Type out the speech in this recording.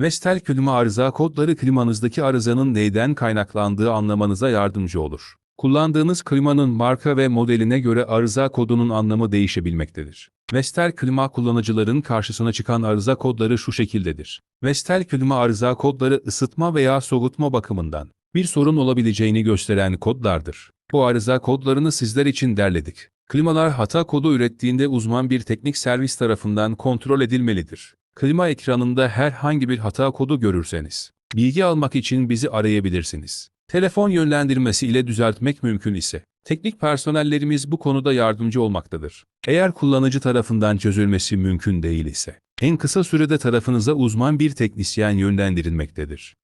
Vestel klima arıza kodları klimanızdaki arızanın neyden kaynaklandığı anlamanıza yardımcı olur. Kullandığınız klimanın marka ve modeline göre arıza kodunun anlamı değişebilmektedir. Vestel klima kullanıcıların karşısına çıkan arıza kodları şu şekildedir. Vestel klima arıza kodları ısıtma veya soğutma bakımından bir sorun olabileceğini gösteren kodlardır. Bu arıza kodlarını sizler için derledik. Klimalar hata kodu ürettiğinde uzman bir teknik servis tarafından kontrol edilmelidir. Klima ekranında herhangi bir hata kodu görürseniz, bilgi almak için bizi arayabilirsiniz. Telefon yönlendirmesi ile düzeltmek mümkün ise, teknik personellerimiz bu konuda yardımcı olmaktadır. Eğer kullanıcı tarafından çözülmesi mümkün değil ise, en kısa sürede tarafınıza uzman bir teknisyen yönlendirilmektedir.